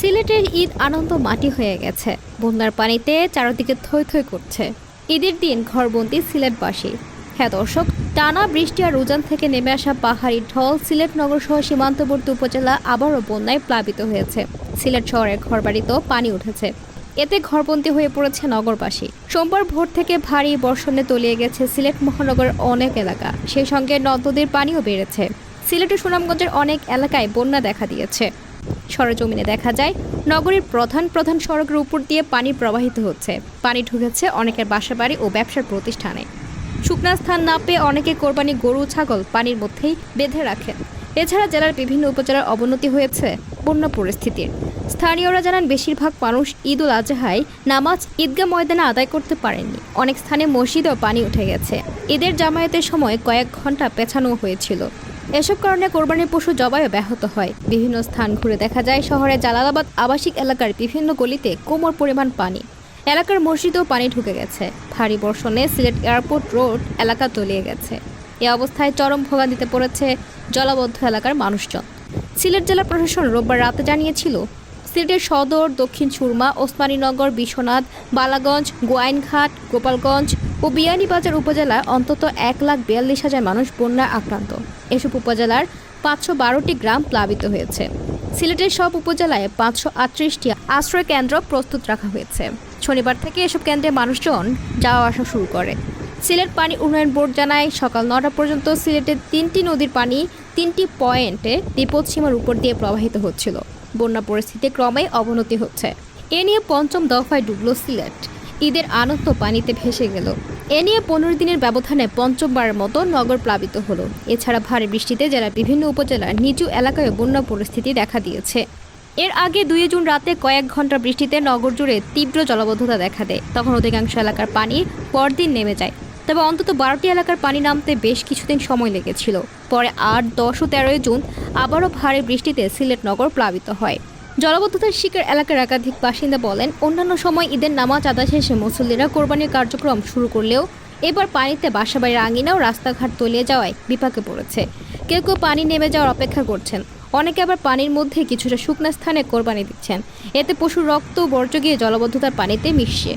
সিলেটের ঈদ আনন্দ মাটি হয়ে গেছে। বন্যার পানিতে চারদিকে থই থই করছে। ঈদের দিন ঘরবন্দি সিলেটবাসী। হ্যাঁ দর্শক, টানা বৃষ্টি আর উজান থেকে নেমে আসা পাহাড়ি ঢল সিলেট নগর সহ সীমান্তবর্তী উপজেলা আবারও বন্যায় প্লাবিত হয়েছে। সিলেট শহরের ঘরবাড়িতেও পানি উঠেছে। এতে ঘরবন্দি হয়ে পড়েছে নগরবাসী। সোমবার ভোর থেকে ভারী বর্ষণে তলিয়ে গেছে সিলেট মহানগরের অনেক এলাকা। সেই সঙ্গে নদ নদীর পানিও বেড়েছে। সিলেট ও সুনামগঞ্জের অনেক এলাকায় বন্যা দেখা দিয়েছে। সরজমিনে দেখা যায়। নগরীর প্রধান প্রধান সড়কের উপর দিয়ে পানি প্রবাহিত হচ্ছে। পানি ঢুকেছে অনেকের বাসাবাড়ি ও ব্যবসার প্রতিষ্ঠানে। শুকনা স্থান না পেয়ে অনেকে কোরবানি গরু, ছাগল পানির মধ্যেই বেঁধে রাখেন। এছাড়া জেলার বিভিন্ন উপজেলার অবনতি হয়েছে বন্যা পরিস্থিতির। স্থানীয়রা জানান, বেশিরভাগ মানুষ ঈদ উল আজহায় নামাজ ঈদগাহ ময়দানে আদায় করতে পারেননি। অনেক স্থানে মসজিদেও পানি উঠে গেছে। ঈদের জামায়াতের সময় কয়েক ঘণ্টা পেছানো হয়েছিল। এসব কারণে কোরবানির পশু জবাইও ব্যাহত হয়। বিভিন্ন স্থান ঘুরে দেখা যায় শহরের জালালাবাদ আবাসিক এলাকার বিভিন্ন গলিতে কোমর পরিমাণ পানি। এলাকার মসজিদেও পানি ঢুকে গেছে। ভারী বর্ষণে সিলেট এয়ারপোর্ট রোড এলাকা তলিয়ে গেছে। এ অবস্থায় চরম ভোগান্তিতে পড়েছে জলাবদ্ধ এলাকার মানুষজন। সিলেট জেলা প্রশাসন রোববার রাতে জানিয়েছিল, সিলেটের সদর, দক্ষিণ সুরমা, ওসমানীনগর, বিশ্বনাথ, বালাগঞ্জ, গোয়াইনঘাট, গোপালগঞ্জ ও বিয়ানীবাজার উপজেলায় অন্তত এক লাখ বিয়াল্লিশ হাজার মানুষ বন্যায় আক্রান্ত। এসব উপজেলার পাঁচশো বারোটি গ্রাম প্লাবিত হয়েছে। সিলেটের সব উপজেলায় পাঁচশো আটত্রিশটি আশ্রয় কেন্দ্র প্রস্তুত রাখা হয়েছে। শনিবার থেকে এসব কেন্দ্রে মানুষজন যাওয়া আসা শুরু করে। সিলেট পানি উন্নয়ন বোর্ড জানায়, সকাল নটা পর্যন্ত সিলেটের তিনটি নদীর পানি তিনটি পয়েন্টে বিপদসীমার উপর দিয়ে প্রবাহিত হচ্ছিল। বন্যা পরিস্থিতি ক্রমেই অবনতি হচ্ছে। এ নিয়ে পঞ্চম দফায় ডুবল সিলেট। ঈদের আনন্দ পানিতে ভেসে গেল। এ নিয়ে পনেরো দিনের ব্যবধানে পঞ্চমবারের মতো নগর প্লাবিত হলো। এছাড়া ভারী বৃষ্টিতে জেলার বিভিন্ন উপজেলার নিচু এলাকায় বন্যা পরিস্থিতি দেখা দিয়েছে। এর আগে দুই জুন রাতে কয়েক ঘণ্টা বৃষ্টিতে নগর জুড়ে তীব্র জলবদ্ধতা দেখা দেয়। তখন অধিকাংশ এলাকার পানি পরদিন নেমে যায়। তবে অন্তত বারোটি এলাকার পানি নামতে বেশ কিছুদিন সময় লেগেছিল। পরে আট, দশ ও তেরোই জুন আবারও ভারী বৃষ্টিতে সিলেট নগর প্লাবিত হয়। জলবদ্ধতার শিকার এলাকার একাধিক বাসিন্দা বলেন, অন্যান্য সময় ঈদের নামাজ আদা শেষে মুসল্লিরা কোরবানির কার্যক্রম শুরু করলেও এবার পানিতে বাসাবাড়ির আঙিনা ও রাস্তাঘাট তলিয়ে যাওয়ায় বিপাকে পড়েছে। কেউ কেউ পানি নেমে যাওয়ার অপেক্ষা করছেন। অনেকে আবার পানির মধ্যে কিছুটা শুকনা স্থানে কোরবানি দিচ্ছেন। এতে পশুর রক্ত বর্জ্য গিয়ে জলবদ্ধতার পানিতে মিশছে।